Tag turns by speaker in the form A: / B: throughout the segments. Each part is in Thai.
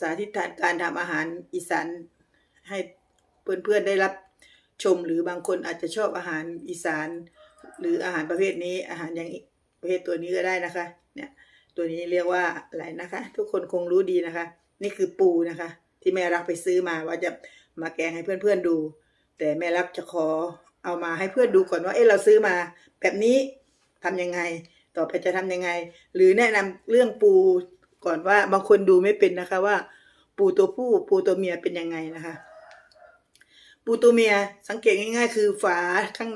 A: สาธิตการทำอาหารอีสานให้เพื่อนๆได้รับชมหรือบางคนอาจจะชอบอาหารอีสาน หรืออาหารประเภทนี้อาหารอย่างประเภทตัวนี้ก็ได้นะคะ เนี่ยตัวนี้เรียกว่าอะไรนะคะ ทุกคนคงรู้ดีนะคะ นี่คือปูนะคะ ที่แม่รักไปซื้อมาว่าจะมาแกงให้เพื่อนๆดู แต่แม่รักจะขอเอามาให้เพื่อนดูก่อนว่าเอ๊ะเราซื้อมา แบบนี้ทำยังไง ต่อไปจะทำยังไง หรือแนะนำเรื่องปู ก่อนว่าบางคนดูไม่เป็นนะคะว่า ปูตัวผู้ปูตัวเมียเป็นยังไงนะคะ ปูตัวเมียสังเกตง่าย ๆ คือฝาข้าง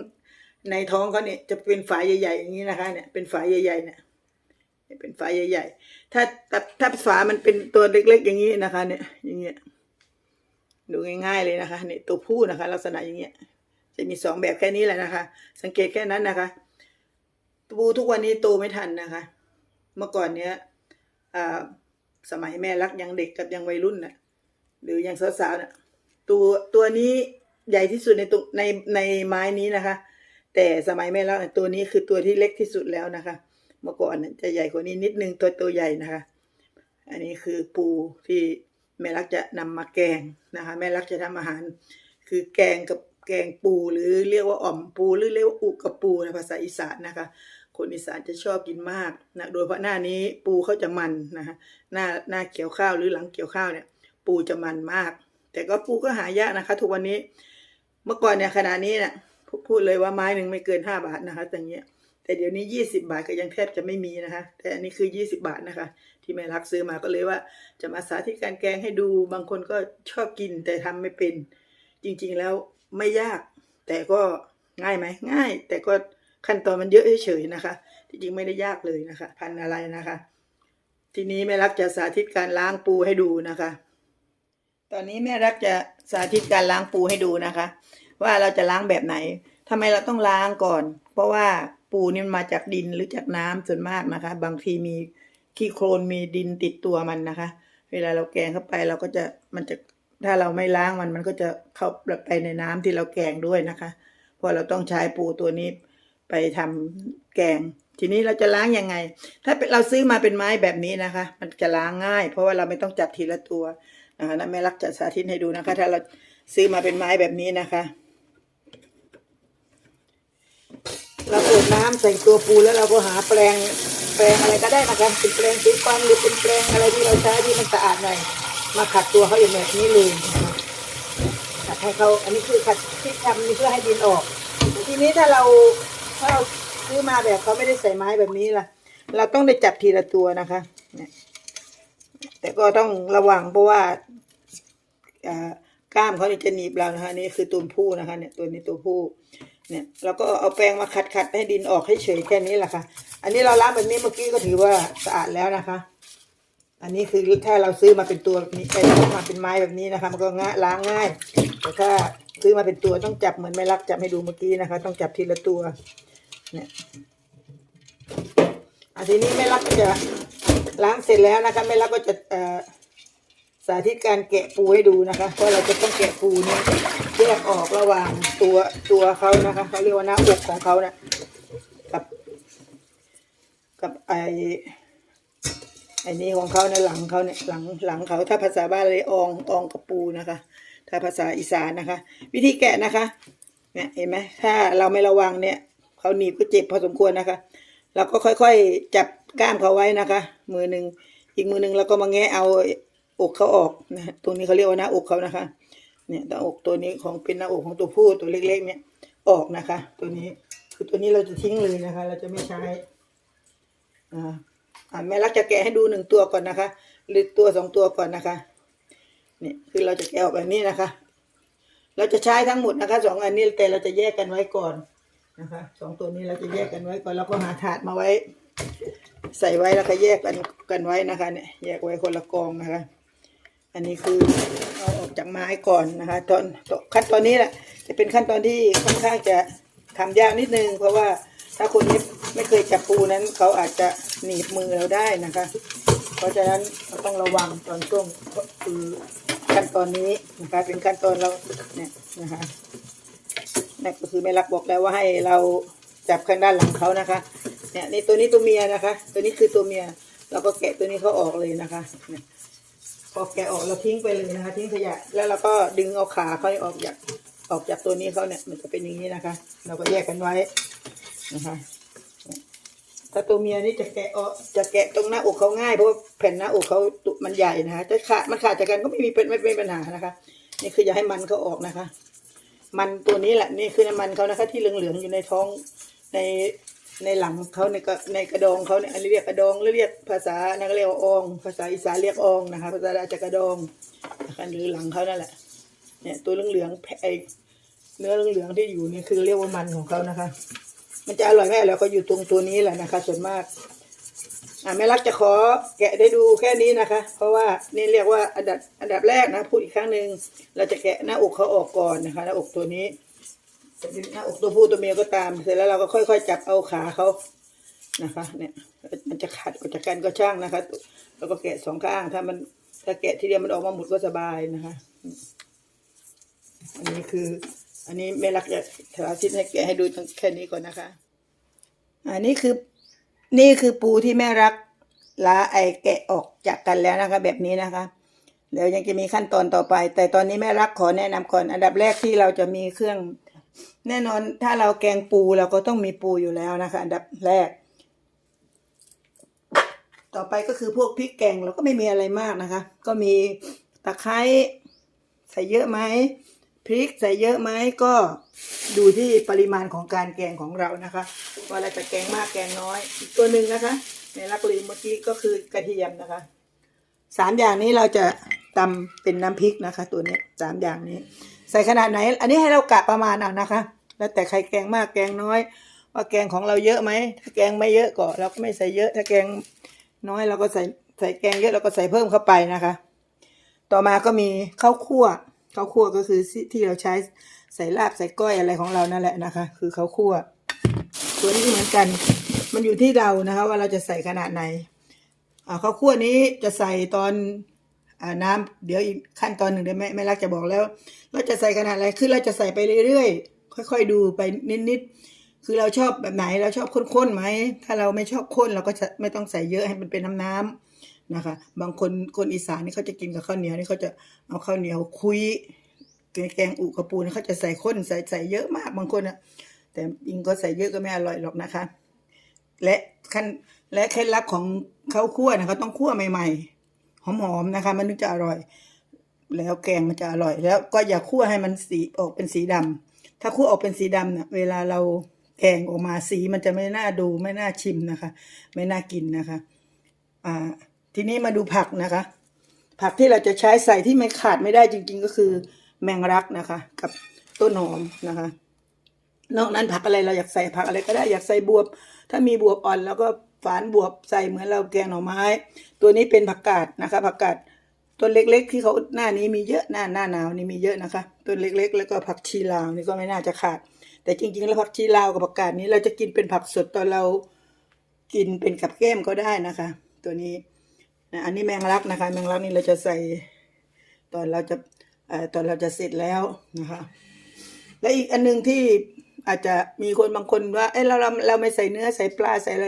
A: ในท้องเขาเนี่ยจะเป็นฝาใหญ่ๆอย่างนี้นะคะเนี่ยเป็นฝาใหญ่ๆเนี่ยเป็นฝาใหญ่ๆถ้าถ้าถ้าฝามันเป็นตัวเล็ก ๆ อย่างนี้นะคะ เนี่ย อย่างเงี้ยดูง่าย ๆเลยนะคะเนี่ยตัวผู้นะคะ ลักษณะอย่างเงี้ยจะมีสองแบบแค่นี้แหละนะคะ สังเกตแค่นั้นนะคะปูทุกวันนี้โตไม่ทันนะคะ เมื่อก่อนเนี้ย สมัยแม่รักยังเด็กกับยังวัยรุ่นน่ะ หรือยังสาวๆน่ะตัวตัวนี้ใหญ่ที่สุดในตัวในในไม้นี้นะคะ แต่สมัยแม่รักตัวนี้คือตัวที่เล็กที่สุดแล้วนะคะ เมื่อก่อนจะใหญ่กว่านี้นิดนึงตัวตัวใหญ่นะคะ อันนี้คือปูที่แม่รักจะนำมาแกงนะคะ แม่รักจะทำอาหาร คือแกงกับแกงปูหรือเรียกว่าอ่อมปูหรือเรียกว่าอุกกับปูนะภาษาอีสานนะคะ คนอีสานจะชอบกินมากนะโดยเฉพาะหน้านี้ปูเขาจะมันนะคะหน้าหน้าเกี่ยวข้าวหรือหลังเกี่ยวข้าวเนี่ย ปูจะมันมาก แต่ก็ปูก็หายากนะคะ ทุกวันนี้เมื่อก่อนเนี่ยขนาดนี้เนี่ยพูดเลยว่าไม้หนึ่งไม่เกินห้าบาทนะคะแต่เงี้ยแต่เดี๋ยวนี้ยี่สิบาทก็ยังแทบจะไม่มีนะคะ แต่อันนี้คือยี่สิบาทนะคะ ที่แม่รักซื้อมาก็เลยว่า จะมาสาธิตการแกงให้ดู บางคนก็ชอบกินแต่ทำไม่เป็น จริงๆแล้วไม่ยาก แต่ก็ง่ายไหมง่าย แต่ก็ ขั้นตอนมันเยอะเฉยๆนะคะจริงๆไม่ได้ยากเลยนะคะ พันอะไรนะคะ ทีนี้แม่รักจะสาธิตการล้างปูให้ดูนะคะ ตอนนี้แม่รักจะสาธิตการล้างปูให้ดูนะคะ ว่าเราจะล้างแบบไหนทำไมเราต้องล้างก่อน เพราะว่าปูนี่มันมาจากดินหรือจากน้ำส่วนมากนะคะ บางทีมีขี้โคลนมีดินติดตัวมันนะคะ เวลาเราแกงเข้าไปเราก็จะมันจะถ้าเราไม่ล้างมันมันก็จะเข้าไปในน้ำที่เราแกงด้วยนะคะ เพราะเราต้องใช้ปูตัวนี้ ไปทำแกง ทีนี้เราจะล้างยังไง ถ้าเราซื้อมาเป็นไม้แบบนี้นะคะ มันจะล้างง่าย เพราะว่าเราไม่ต้องจับทีละตัวนะคะนะแม่รักจะสาธิตให้ดูนะคะ ถ้าเราซื้อมาเป็นไม้แบบนี้นะคะ เราเปิดน้ำใส่ตัวปูแล้วเราก็หาแปรงแปรงอะไรก็ได้นะคะเป็นแปรงสีฟันหรือเป็นแปรงอะไรที่เราใช้ที่มันสะอาดหน่อยมาขัดตัวเขาอย่างแบบนี้เลยขัดให้เขาอันนี้คือขัดที่ทำนี่เพื่อให้ดินออกทีนี้ถ้าเรา ถ้าเราซื้อมาแบบเขาไม่ได้ใส่ไม้แบบนี้ล่ะ เราต้องได้จับทีละตัวนะคะเนี่ยแต่ก็ต้องระวังเพราะว่าอ่ากล้ามเขาเนี่ยจะหนีบเรานะคะนี่คือตัวผู้นะคะเนี่ยตัวนี้ตัวผู้เนี่ยเราก็เอาแปรงมาขัดขัดให้ดินออกให้เฉยแค่นี้แหละค่ะ อันนี้เราล้างแบบนี้เมื่อกี้ก็ถือว่าสะอาดแล้วนะคะ อันนี้คือถ้าเราซื้อมาเป็นตัวแบบนี้ไอ้ซื้อมาเป็นไม้แบบนี้นะคะ มันก็ง่ายล้างง่ายแต่ถ้า ซื้อมาเป็นตัวต้องจับเหมือนแม่รักจับให้ดูเมื่อกี้นะคะ ต้องจับทีละตัว เนี่ยอันทีนี้แม่รักจะล้างเสร็จแล้วนะคะแม่รักก็จะสาธิตการแกะปูให้ดูนะคะ เพราะเราจะต้องแกะปูเนี่ยแยกออกระหว่างตัวตัวเขานะคะเขาเรียกว่าหน้าอกของเขานะกับ กับไอไอนี้ของเขาในหลังเขาเนี่ยหลังหลังเขาถ้าภาษาบ้านเลยอองอองกับปูนะคะ ถ้าภาษาอีสานนะคะ วิธีแกะนะคะเนี่ยเห็นไหมถ้าเราไม่ระวังเนี่ยเขาหนีบก็เจ็บพอสมควรนะคะ เราก็ค่อยๆจับก้ามเขาไว้นะคะ มือหนึ่งอีกมือหนึ่งเราก็มาแงะเอาอกเขาออกนะตรงนี้เขาเรียกว่าหน้าอกเขานะคะ เนี่ยหน้าอกตัวนี้ของเป็นหน้าอกของตัวผู้ตัวเล็กๆเนี่ยออกนะคะ ตัวนี้คือตัวนี้เราจะทิ้งเลยนะคะ เราจะไม่ใช้อ่าแม่รักจะแกะให้ดูหนึ่งตัวก่อนนะคะ หรือตัวสองตัวก่อนนะคะ นี่ยคือเราจะแกะออกแบบนี้นะคะ เราจะใช้ทั้งหมดนะคะสองอันนี้แต่เราจะแยกกันไว้ก่อนนะคะสองตัวนี้เราจะแยกกันไว้ก่อนแล้วก็หาถาดมาไว้ ใส่ไว้แล้วก็แยกกันกันไว้นะคะเนี่ยแยกไว้คนละกองนะคะ อันนี้คือเอาออกจากไม้ก่อนนะคะ ตอนขั้นตอนนี้แหละจะเป็นขั้นตอนที่ค่อนข้างจะทำยากนิดนึง เพราะว่าถ้าคนนี้ไม่เคยจับปูนั้น เขาอาจจะหนีบมือเราได้นะคะ เพราะฉะนั้นเราต้องระวังตอนช่วงคือ ขั้นตอนนี้นะคะ เป็นขั้นตอนเราเนี่ยนะคะนั่นก็คือแม่รักบอกแล้วว่าให้เราจับข้างด้านหลังเขานะคะ เนี่ยนี่ตัวนี้ตัวเมียนะคะ ตัวนี้คือตัวเมีย เราก็แกะตัวนี้เขาออกเลยนะคะพอแกะออกเราทิ้งไปเลยนะคะ ทิ้งขยะ แล้วเราก็ดึงเอาขาเขาออกจากออกจากตัวนี้เขาเนี่ย มันจะเป็นอย่างนี้นะคะ เราก็แยกกันไว้นะคะ ถ้าตัวเมียนี่จะแกะออกจะแกะตรงหน้าอกเขาง่ายเพราะว่าแผ่นหน้าอกเขาตุมันใหญ่นะคะจะขาดมันขาดจากกันก็ไม่มีเป็นไม่เป็นปัญหานะคะ นี่คืออย่าให้มันเขาออกนะคะ มันตัวนี้แหละนี่คือน้ำมันเขานะคะ ที่เหลืองๆอยู่ในท้องในในหลังเขาในกระในกระดองเขาเนี่ยอันนี้เรียกกระดองหรือเรียกภาษานักเรียกออง ภาษาอีสานเรียกอองนะคะ ภาษาอาจจะกระดองนะคะหรือหลังเขานั่นแหละ เนี่ยตัวเหลืองๆแผ่ไอเนื้อเหลืองๆที่อยู่นี่คือเรียกว่ามันของเขานะคะ มันจะอร่อยแม่แล้วก็อยู่ตรงตัวนี้แหละนะคะ ส่วนมากอ่าแม่รักจะขอแกะได้ดูแค่นี้นะคะ เพราะว่านี่เรียกว่าอันดับอันดับแรกนะพูดอีกครั้งหนึ่งเราจะแกะหน้าอกเขาออกก่อนนะคะหน้าอกตัวนี้หน้าอกตัวผู้ตัวเมียก็ตาม เสร็จแล้วเราก็ค่อย ๆ จับเอาขาเขานะคะ เนี่ย มันจะขาดออกจากกันก็ช่างนะคะแล้วก็แกะสองข้างถ้ามันถ้าแกะทีเดียวมันออกมาหมดก็สบายนะคะ อันนี้คือ อันนี้แม่รักจะสาธิตให้แกะให้ดูแค่นี้ก่อนนะคะ อันนี้คือนี่คือปูที่แม่รักล้าไอแกะออกจากกันแล้วนะคะ แบบนี้นะคะแล้วยังจะมีขั้นตอนต่อไป แต่ตอนนี้แม่รักขอแนะนำก่อน อันดับแรกที่เราจะมีเครื่อง แน่นอนถ้าเราแกงปูเราก็ต้องมีปูอยู่แล้วนะคะ อันดับแรก ต่อไปก็คือพวกพริกแกงเราก็ไม่มีอะไรมากนะคะ ก็มีตะไคร้ใส่เยอะไหม พริกใส่เยอะไหมก็ดูที่ปริมาณของการแกงของเรานะคะว่าเราจะแกงมากแกงน้อย อีกตัวหนึ่งนะคะ ในรักลืมเมื่อกี้ก็คือกระเทียมนะคะสามอย่างนี้เราจะตำเป็นน้ำพริกนะคะ ตัวนี้สามอย่างนี้ ใส่ขนาดไหน อันนี้ให้เรากะประมาณเอานะคะ แล้วแต่ใครแกงมากแกงน้อย ว่าแกงของเราเยอะไหมถ้าแกงไม่เยอะก็เราก็ไม่ใส่เยอะ ถ้าแกงน้อยเราก็ใส่ใส่แกงเยอะเราก็ใส่เพิ่มเข้าไปนะคะ ต่อมาก็มีข้าวคั่ว ข้าวคั่วก็คือที่เราใช้ใส่ลาบใส่ก้อยอะไรของเรานั่นแหละนะคะ คือข้าวคั่วตัวนี้เหมือนกัน มันอยู่ที่เรานะคะ ว่าเราจะใส่ขนาดไหนอ่าข้าวคั่วนี้จะใส่ตอนอน้ำเดี๋ยวอีกขั้นตอนหนึ่งเดี๋ยวแม่แม่รักจะบอกแล้ว เราจะใส่ขนาดอะไรคือเราจะใส่ไปเรื่อยๆ ค่อย ๆ ดูไปนิดๆคือเราชอบแบบไหนเราชอบข้นๆไหมถ้าเราไม่ชอบข้นเราก็จะไม่ต้องใส่เยอะให้มันเป็นน้ำน้ำๆ นะคะ บางคนคนอีสานนี่เขาจะกินกับข้าวเหนียวนี่เขาจะเอาข้าวเหนียวคุยแกงอุกระปูนเขาจะใส่ข้นใส่ใส่เยอะมากบางคนอะแต่ยิงก็ใส่เยอะก็ไม่อร่อยหรอกนะคะ และขั้นและเคล็ดลับของข้าวคั่วนะคะต้องคั่วใหม่ๆหอมๆนะคะ มันถึงจะอร่อย แล้วแกงมันจะอร่อย แล้วก็อย่าคั่วให้มันสีออกเป็นสีดำถ้าคั่วออกเป็นสีดำเนี่ยเวลาเราแกงออกมาสีมันจะไม่น่าดูไม่น่าชิมนะคะ ไม่น่ากินนะคะ อ่า ทีนี้มาดูผักนะคะ ผักที่เราจะใช้ใส่ที่ไม่ขาดไม่ได้จริง ๆ ก็คือแมงรักนะคะ กับต้นหอมนะคะ นอกนั้นผักอะไรเราอยากใส่ผักอะไรก็ได้อยากใส่บวบ ถ้ามีบวบอ่อนแล้วก็ฝานบวบใส่เหมือนเราแกงหน่อไม้ ตัวนี้เป็นผักกาดนะคะ ผักกาดต้นเล็ก ๆ ที่เขาหน้านี้มีเยอะหน้าหน้าหนาวนี่มีเยอะนะคะต้นเล็ก ๆ แล้วก็ผักชีลาวนี่ก็ไม่น่าจะขาด แต่จริง ๆ แล้วผักชีลาวกับผักกาดนี้เราจะกินเป็นผักสดตอนเรากินเป็นกับแก้มก็ได้นะคะ ตัวนี้ นะอันนี้แมงลักนะคะ แมงลักนี่เราจะใส่ตอนเราจะอตอนเราจะเสร็จแล้วนะคะ และอีกอันหนึงที่อาจจะมีคนบางคนว่า เอ้เราเราเราไม่ใส่เนื้อใส่ปลาใส่อะไร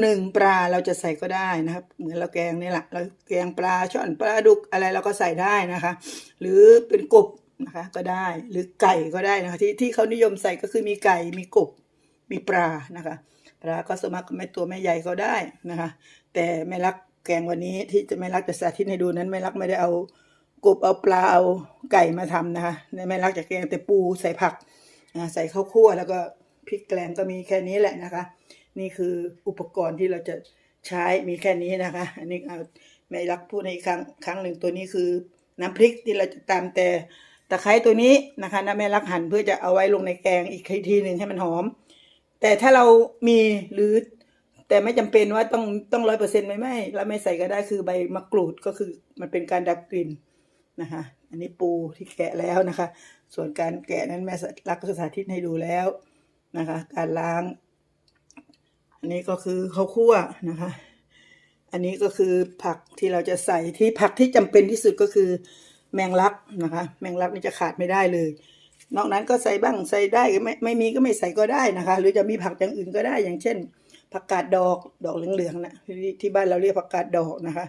A: หนึ่งปลาเราจะใส่ก็ได้นะครับ เหมือนเราแกงนี่แหละเราแกงปลาช่อนปลาดุกอะไรเราก็ใส่ได้นะคะ หรือเป็นกบนะคะ ก็ได้หรือไก่ก็ได้นะคะ ที่ที่เขานิยมใส่ก็คือมีไก่มีกบมีปลานะคะปลาก็สมัครไม่ตัวไม่ใหญ่ก็ได้นะคะ แต่ไม่รัก แกงวันนี้ที่จะไม่รักจะสาธิตให้ดูนั้นไม่รักไม่ได้เอากบเอาปลาเอาไก่มาทำนะคะในแม่รักจากแกงแต่ปูใส่ผักใส่ข้าวคั่วแล้วก็พริกแกงก็มีแค่นี้แหละนะคะ นี่คืออุปกรณ์ที่เราจะใช้มีแค่นี้นะคะ อันนี้เอาแม่รักพูดในอีกครั้งครั้งหนึ่งตัวนี้คือน้ำพริกที่เราจะตามแต่ตะไคร้ตัวนี้นะคะนะแม่รักหั่นเพื่อจะเอาไว้ลงในแกงอีกทีหนึ่งให้มันหอม แต่ถ้าเรามีหรือ แต่ไม่จำเป็นว่าต้องต้องร้อยเปอร์เซ็นต์ไม่ไม่เราไม่ใส่ก็ได้คือใบมะกรูดก็คือมันเป็นการดับกลิ่นนะคะ อันนี้ปูที่แกะแล้วนะคะ ส่วนการแกะนั้นแม่รักสาธิตให้ดูแล้วนะคะ การล้าง อันนี้ก็คือข้าวคั่วนะคะ อันนี้ก็คือผักที่เราจะใส่ที่ผักที่จำเป็นที่สุดก็คือแมงลักนะคะ แมงลักนี่จะขาดไม่ได้เลย นอกนั้นก็ใส่บ้างใส่ได้ไม่ไม่มีก็ไม่ใส่ก็ได้นะคะ หรือจะมีผักอย่างอื่นก็ได้อย่างเช่น ผักกาดดอกดอกเหลืองๆนะที่ที่บ้านเราเรียกผักกาดดอกนะคะ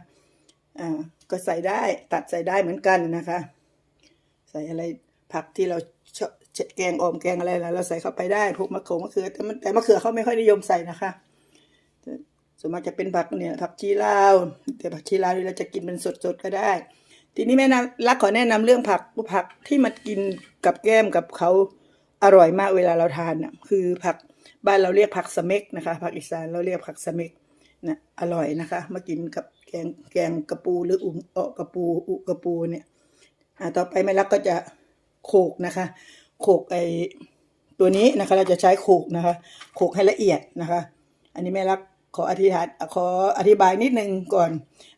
A: อ่าก็ใส่ได้ตัดใส่ได้เหมือนกันนะคะ ใส่อะไรผักที่เราชอบแกงออมแกงอะไรแล้วเราใส่เข้าไปได้พวกมะเขือมะเขือแต่มันแต่มะเขือเขาไม่ค่อยนิยมใส่นะคะส่วนมากจะเป็นผักเนี่ยผักชีลาวแต่ผักชีลาวนี่เราจะกินเป็นสดๆก็ได้ ทีนี้แม่นะรักขอแนะนำเรื่องผักผักที่มากินกับแก้มกับเขาอร่อยมากเวลาเราทานน่ะคือผัก บ้านเราเรียกผักสเม็กนะคะผักอีสานเราเรียกผักสเม็กนะอร่อยนะคะ มากินกับแกงแกงกระปูหรืออุ่มเออกระปูอุกระปูเนี่ยอ่าต่อไปแม่รักก็จะโขกนะคะ โขกไอตัวนี้นะคะ เราจะใช้โขกนะคะ โขกให้ละเอียดนะคะ อันนี้แม่รักขออธิษฐานขออธิบายนิดนึงก่อน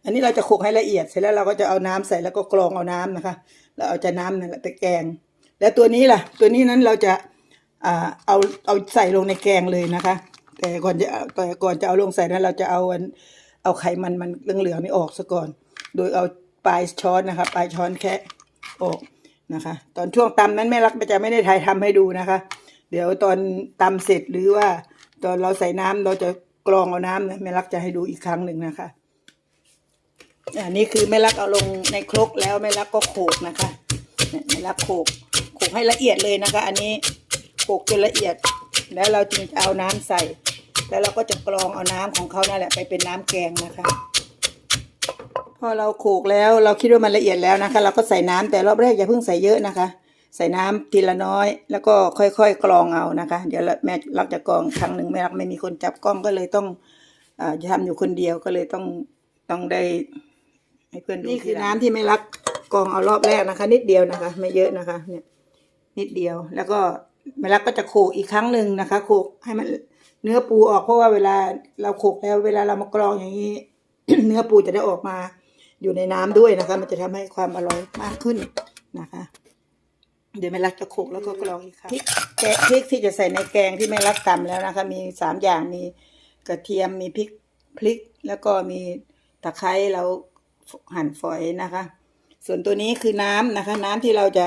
A: อันนี้เราจะโขกให้ละเอียดเสร็จแล้วเราก็จะเอาน้ำใส่แล้วก็กรองเอาน้ำนะคะ แล้วเอาจะน้ำนั่นแหละไปแกง แล้วตัวนี้ล่ะ ตัวนี้นั้นเราจะ อ่าเอาเอาใส่ลงในแกงเลยนะคะ แต่ก่อนจะแต่ก่อนจะเอาลงใส่นั้นเราจะเอาเอาไขมันมันเหลืองๆนี่ออกซะก่อน โดยเอาปลายช้อนนะคะปลายช้อนแค่ออกนะคะ ตอนช่วงตำนั้นแม่รักจะไม่ได้ถ่ายทำให้ดูนะคะ เดี๋ยวตอนตำเสร็จหรือว่า ตอนเราใส่น้ำเราจะกรองเอาน้ำนะแม่รักจะให้ดูอีกครั้งหนึ่งนะคะอันนี้คือแม่รักเอาลงในครกแล้วแม่รักก็โขกนะคะแม่รักโขกโขกให้ละเอียดเลยนะคะ อันนี้ โขกจนละเอียด แล้วเราจึงจะเอาน้ำใส่ แล้วเราก็จะกรองเอาน้ำของเขานั่นแหละไปเป็นน้ำแกงนะคะ พอเราโขกแล้วเราคิดว่ามันละเอียดแล้วนะคะ เราก็ใส่น้ำแต่รอบแรกอย่าเพิ่งใส่เยอะนะคะ ใส่น้ำทีละน้อย แล้วก็ค่อยๆกรองเอานะคะ เดี๋ยวแม่รักจะกรองครั้งหนึ่งแม่รักไม่มีคนจับกล้องก็เลยต้องอ่าทำอยู่คนเดียวก็เลยต้องต้องได้ให้เพื่อนดูนี่คือน้ำที่ไม่รักกรองเอารอบแรกนะคะ นิดเดียวนะคะ ไม่เยอะนะคะ เนี่ย นิดเดียวแล้วก็ ไม่รักก็จะโขกอีกครั้งหนึ่งนะคะ โขกให้มันเนื้อปูออกเพราะว่าเวลาเราโขกแล้ว เวลาเรามากรองอย่างนี้ เนื้อปูจะได้ออกมาอยู่ในน้ำด้วยนะคะ มันจะทำให้ความอร่อยมากขึ้นนะคะ เดี๋ยวแม่รักจะโขกแล้วก็กรองอีกครั้งพริกแกะพริกที่จะใส่ในแกงที่แม่รักตำแล้วนะคะ มีสามอย่างมีกระเทียมมีพริกพริก แล้วก็มีตะไคร้เราหั่นฝอยนะคะ ส่วนตัวนี้คือน้ำนะคะ น้ำที่เราจะ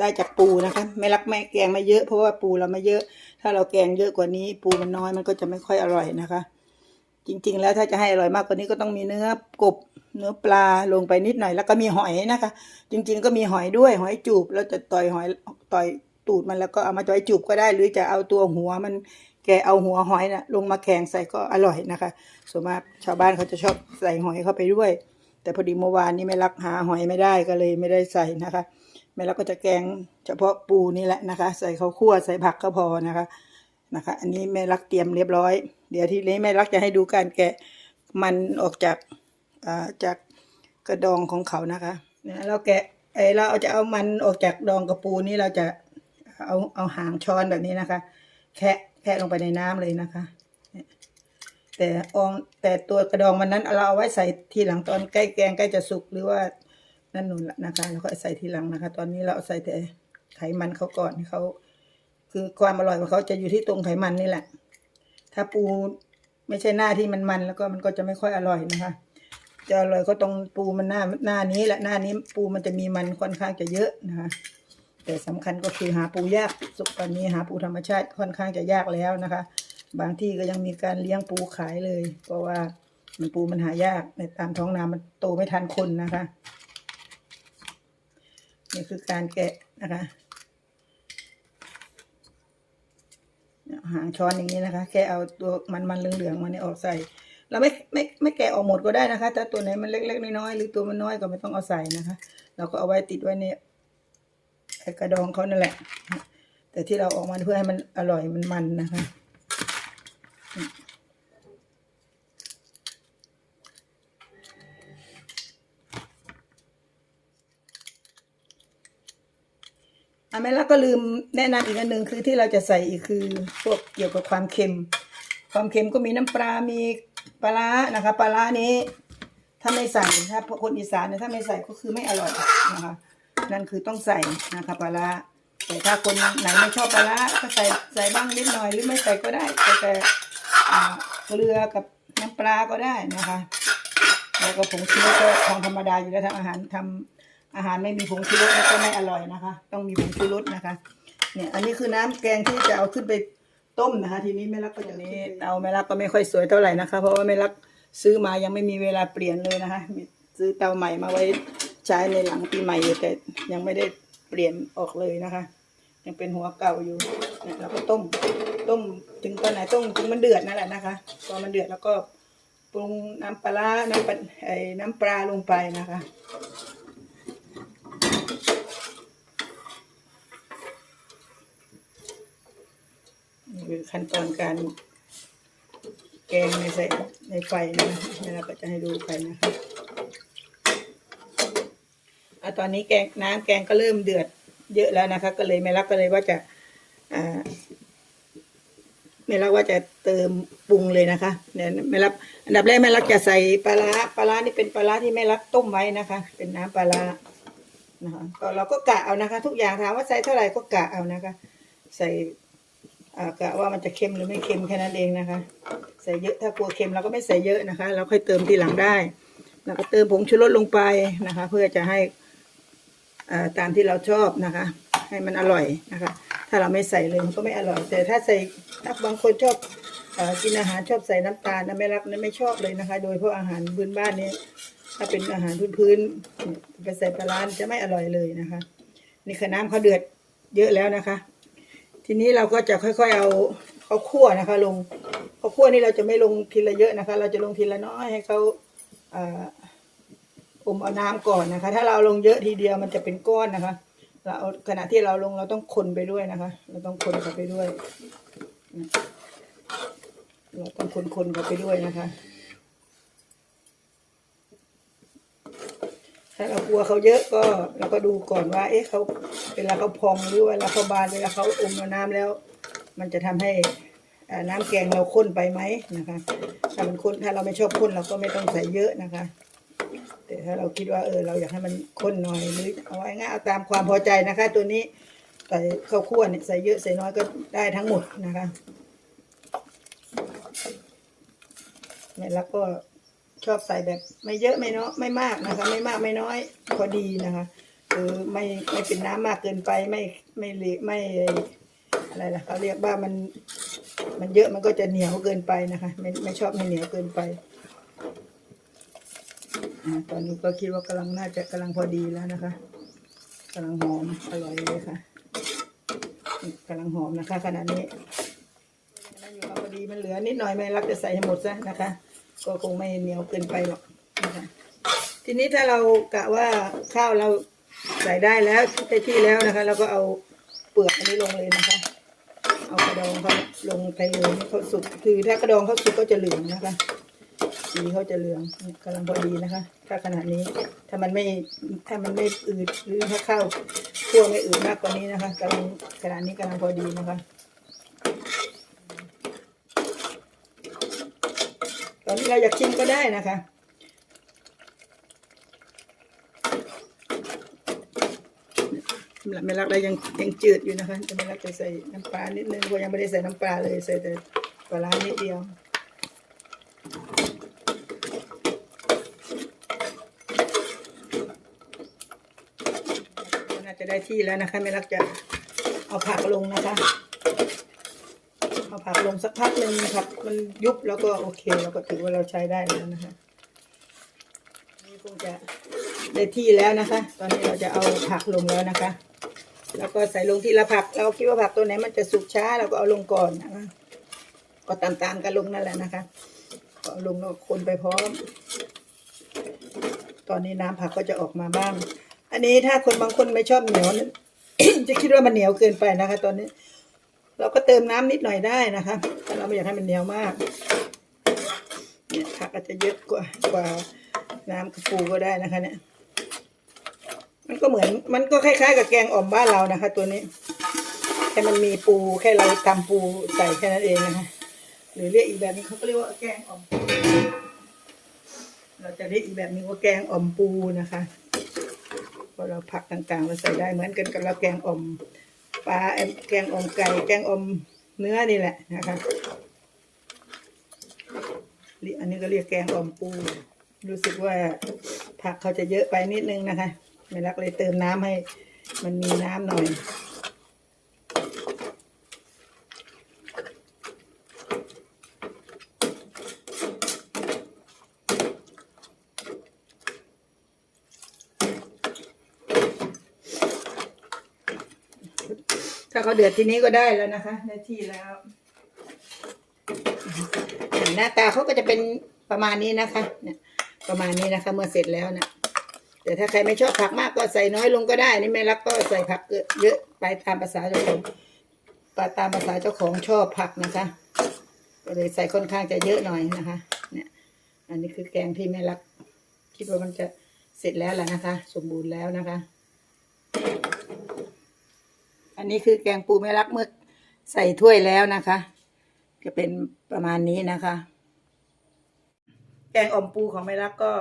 A: ได้จากปูนะคะไม่รักไม่แกงไม่เยอะเพราะว่าปูเราไม่เยอะ ถ้าเราแกงเยอะกว่านี้ ปูมันน้อยมันก็จะไม่ค่อยอร่อยนะคะ จริง ๆ แล้วถ้าจะให้อร่อยมากกว่านี้ก็ต้องมีเนื้อกบเนื้อปลาลงไปนิดหน่อย แล้วก็มีหอยนะคะ จริง ๆ ก็มีหอยด้วยหอยจูบเราจะต่อยหอยต่อยตูดมันแล้วก็เอามาต่อยจูบก็ได้ หรือจะเอาตัวหัวมันแกเอาหัวหอยน่ะลงมาแกงใส่ก็อร่อยนะคะส่วนมากชาวบ้านเขาจะชอบใส่หอยเข้าไปด้วย แต่พอดีเมื่อวานนี้แม่รักหาหอยไม่ได้ก็เลยไม่ได้ใส่นะคะ แม่รักก็จะแกงเฉพาะปูนี่แหละนะคะ ใส่ข้าวคั่วใส่ผักก็พอนะคะนะคะ อันนี้แม่รักเตรียมเรียบร้อย เดี๋ยวทีนี้แม่รักจะให้ดูการแกะมันออกจากาจากกระดองของเขานะคะเนี่ยเราแกะไอเราเอาจะเอามันออกจากดองกระปูนี่เราจะเอาเอาหางช้อนแบบนี้นะคะ แคะแคะลงไปในน้ำเลยนะคะ แต่อองแต่ตัวกระดองมันนั้นเราเอาไว้ใส่ทีหลังตอนใกล้แกงใกล้จะสุกหรือว่า นั่นนู่นละนะคะเราก็ใส่ทีหลังนะคะ ตอนนี้เราใส่แต่ไขมันเขาก่อนให้เขาคือความอร่อยของเขาจะอยู่ที่ตรงไขมันนี่แหละ ถ้าปูไม่ใช่หน้าที่มันมันแล้วก็มันก็จะไม่ค่อยอร่อยนะคะ จะอร่อยก็ตรงปูมันหน้าหน้านี้แหละหน้านี้ปูมันจะมีมันค่อนข้างจะเยอะนะคะ แต่สำคัญก็คือหาปูยากสุกตอนนี้หาปูธรรมชาติค่อนข้างจะยากแล้วนะคะ บางที่ก็ยังมีการเลี้ยงปูขายเลย เพราะว่ามันปูมันหายากในตามท้องนามันโตไม่ทันคนนะคะ นี่คือการแกะนะคะหางช้อนอย่างนี้นะคะ แค่เอาตัวมันมันเหลืองๆมันนี่ยออกใส่ เราไม่ไม่ไม่แกะออกหมดก็ได้นะคะ ถ้าตัวไหนมันเล็ก ๆ น้อยๆหรือตัวมันน้อยก็ไม่ต้องเอาใส่นะคะ เราก็เอาไว้ติดไว้ในกระดองเขานั่นแหละ แต่ที่เราออกมาเพื่อให้มันอร่อยมันมันนะคะ แม่แล้วก็ลืมแนะนำอีกอันหนึ่งคือที่เราจะใส่อีกคือพวกเกี่ยวกับความเค็ม ความเค็มก็มีน้ำปลา มีปลาร้านะคะปลานี้ ถ้าไม่ใส่ถ้าคนอีสานเนี่ยถ้าไม่ใส่ก็คือไม่อร่อยนะคะนั่นคือต้องใส่นะคะปลาร้าแต่ถ้าคนไหนไม่ชอบปลาร้าก็ใส่ใส่บ้างนิดหน่อยหรือไม่ใส่ก็ได้แต่แต่เกลือกับน้ำปลาก็ได้นะคะ แล้วก็ผงชูรสก็ของธรรมดาอยู่แล้วทำอาหารทำ อาหารไม่มีผงชูรสก็ไม่อร่อยนะคะ ต้องมีผงชูรสนะคะเนี่ยอันนี้คือน้ำแกงที่จะเอาขึ้นไปต้มนะคะ ทีนี้แม่รักก็จะนี้เตาแม่รักก็ไม่ค่อยสวยเท่าไหร่นะคะ เพราะว่าแม่รักซื้อมายังไม่มีเวลาเปลี่ยนเลยนะคะซื้อเตาใหม่มาไว้ใช้ในหลังปีใหม่อยู่แต่ยังไม่ได้เปลี่ยนออกเลยนะคะ ยังเป็นหัวเก่าอยู่เนี่ยเราก็ต้มต้มถึงตอนไหนต้มถึงมันเดือดนั่นแหละนะคะพอมันเดือดแล้วก็ปรุงน้ำปลาร้าน้ำปลาไอ้น้ำปลาลงไปนะคะ คือขั้นตอนการแกงในใส่ในไฟนะคะนี่เราก็จะให้ดูไปนะคะอะตอนนี้แกงน้ำแกงก็เริ่มเดือดเยอะแล้วนะคะ ก็เลยไม่รักก็เลยว่าจะอ่าไม่รักว่าจะเติมปรุงเลยนะคะเนี่ยไม่รักอันดับแรกไม่รักจะใส่ปลาร้าปลาร้านี่เป็นปลาร้าที่ไม่รักต้มไว้นะคะ เป็นน้ำปลาร้านะคะก็เราก็กะเอานะคะ ทุกอย่างถามว่าใส่เท่าไหร่ก็กะเอานะคะ ใส่ กะว่ามันจะเค็มหรือไม่เค็มแค่นั้นเองนะคะ ใส่เยอะถ้ากลัวเค็มเราก็ไม่ใส่เยอะนะคะ เราค่อยเติมทีหลังได้ แล้วก็เติมผงชูรสลงไปนะคะ เพื่อจะให้ตามที่เราชอบนะคะ ให้มันอร่อยนะคะ ถ้าเราไม่ใส่เลยมันก็ไม่อร่อย แต่ถ้าใส่ถ้าบางคนชอบกินอาหารชอบใส่น้ำตาลนะไม่รักนะไม่ชอบเลยนะคะ โดยเพราะอาหารพื้นบ้านนี้ ถ้าเป็นอาหารพื้นๆไปใส่ปลาร้าจะไม่อร่อยเลยนะคะ นี่คือน้ำเขาเดือดเยอะแล้วนะคะ ทีนี้เราก็จะค่อย ๆ เอาข้าวคั่วนะคะ ลงข้าวคั่วนี่เราจะไม่ลงทีละเยอะนะคะ เราจะลงทีละน้อยให้เขาอมเอาน้ำก่อนนะคะ ถ้าเราลงเยอะทีเดียวมันจะเป็นก้อนนะคะ เราขณะที่เราลงเราต้องคนไปด้วยนะคะ เราต้องคนเข้าไปด้วย เราต้องคนคนๆเข้าไปด้วยนะคะ ถ้าเรากลัวเขาเยอะก็เราก็ดูก่อนว่า เอ๊ะเขาเวลาเขาพองหรือเวลาเขาบานเวลาเขาอมน้ำแล้ว มันจะทำให้น้ำแกงเราข้นไปไหมนะคะ ถ้ามันข้นถ้าเราไม่ชอบข้นเราก็ไม่ต้องใส่เยอะนะคะ แต่ถ้าเราคิดว่าเออเราอยากให้มันข้นหน่อยหรือเอาไว้ง่ายเอาตามความพอใจนะคะ ตัวนี้ใส่ข้าวคั่วเนี่ยใส่เยอะใส่น้อยก็ได้ทั้งหมดนะคะแล้วก็ ชอบใส่แบบไม่เยอะไม่น้อยไม่มากนะคะ ไม่มากไม่น้อยพอดีนะคะคือไม่ไม่เป็นน้ำมากเกินไปไม่ไม่เละไม่อะไรล่ะเขาเรียกว่ามัน มันเยอะมันก็จะเหนียวเกินไปนะคะ ไม่ไม่ชอบให้เหนียวเกินไปอ่าตอนนี้ก็คิดว่ากำลังน่าจะกำลังพอดีแล้วนะคะกำลังหอมอร่อยเลยค่ะนี่กำลังหอมนะคะขณะนี้นั่นอยู่เอาพอดีมันเหลือนิดหน่อยไม่รักจะใส่ให้หมดซะนะคะ ก็คงไม่เหนียวเกินไปหรอกนะคะทีนี้ถ้าเรากะว่าข้าวเราใส่ได้แล้วได้ที่แล้วนะคะเราก็เอาเปลือกอันนี้ลงเลยนะคะ เอากระดองเขาลงไปเลยเขาสุกคือถ้ากระดองเขาสุกก็จะเหลืองนะคะสีเขาจะเหลืองกำลังพอดีนะคะ ถ้าขนาดนี้ถ้ามันไม่ถ้ามันไม่อืดหรือถ้าข้าวคั่วไม่อืดมากกว่านี้นะคะกำลังขนาดนี้กำลังพอดีนะคะ ตอนนี้เราอยากชิมก็ได้นะคะสำหรับไม่รักได้ยังยังจืดอยู่นะคะ จะไม่รักจะใส่น้ำปลานิดนึงเพราะยังไม่ได้ใส่น้ำปลาเลยใส่แต่ปลาร้านิดเดียวน่าจะได้ที่แล้วนะคะ ไม่รักจะเอาผักลงนะคะ เอาผักลงสักพักหนึ่งผักมันยุบแล้วก็โอเคเราก็ถือว่าเราใช้ได้แล้วนะคะนี่คงจะได้ที่แล้วนะคะ ตอนนี้เราจะเอาผักลงแล้วนะคะ แล้วก็ใส่ลงทีละผัก เราคิดว่าผักตัวไหนมันจะสุกช้าเราก็เอาลงก่อนนะคะก็ตามๆกันลงนั่นแหละนะคะก็เอาลงแล้วคนไปพร้อม ตอนนี้น้ำผักก็จะออกมาบ้าง อันนี้ถ้าคนบางคนไม่ชอบเหนียวนั้นจะคิดว่ามันเหนียวเกินไปนะคะ ตอนนี้ เราก็เติมน้ำนิดหน่อยได้นะคะถ้าเราไม่อยากให้มันเหนียวมาก เนี่ยผักอาจจะเยอะกว่ากว่าน้ำกระปูก็ได้นะคะ เนี่ย มันก็เหมือน มันก็คล้ายๆ กับแกงอ่อมบ้านเรานะคะ ตัวนี้ แค่มันมีปูแค่เราทำปูใส่แค่นั้นเองนะคะ หรือเรียกอีกแบบนี้เขาก็เรียกว่าแกงอ่อมปูเราจะเรียกอีกแบบนึงว่าแกงอ่อมปูนะคะเพราะเราผักต่างๆเราใส่ได้เหมือนกันกับเราแกงอ่อม ปลาแกงอมไก่แกงอมเนื้อนี่แหละนะคะอันนี้ก็เรียกแกงอมปู รู้สึกว่าผักเขาจะเยอะไปนิดนึงนะคะ ไม่รักเลยเติมน้ำให้ มันมีน้ำหน่อย เขาเดือดทีนี้ก็ได้แล้วนะคะ ได้ที่แล้วหน้าตาเขาก็จะเป็นประมาณนี้นะคะ เนี่ย ประมาณนี้นะคะ เมื่อเสร็จแล้วนี่ยแต่ถ้าใครไม่ชอบผักมากก็ใส่น้อยลงก็ได้ นี่ไม่รักก็ใส่ผักเยอะไปตามภาษาเจ้าของไปตามภาษาเจ้าของชอบผักนะคะ ก็เลยใส่ค่อนข้างจะเยอะหน่อยนะคะ เนี่ย อันนี้คือแกงที่แม่รัก คิดว่ามันจะเสร็จแล้วแหละนะคะ สมบูรณ์แล้วนะคะ อันนี้คือแกงปูแม่รักเมื่อใส่ถ้วยแล้วนะคะ จะเป็นประมาณนี้นะคะ แกงอ่อมปูของแม่รักก็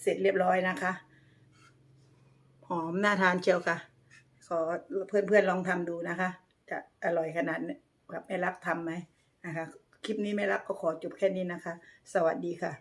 A: เสร็จเรียบร้อยนะคะ หอมน่าทานเชียวค่ะ ขอเพื่อนๆลองทำดูนะคะ จะอร่อยขนาดแบบแม่รักทำไหมนะคะ คลิปนี้แม่รักก็ขอจบแค่นี้นะคะ สวัสดีค่ะ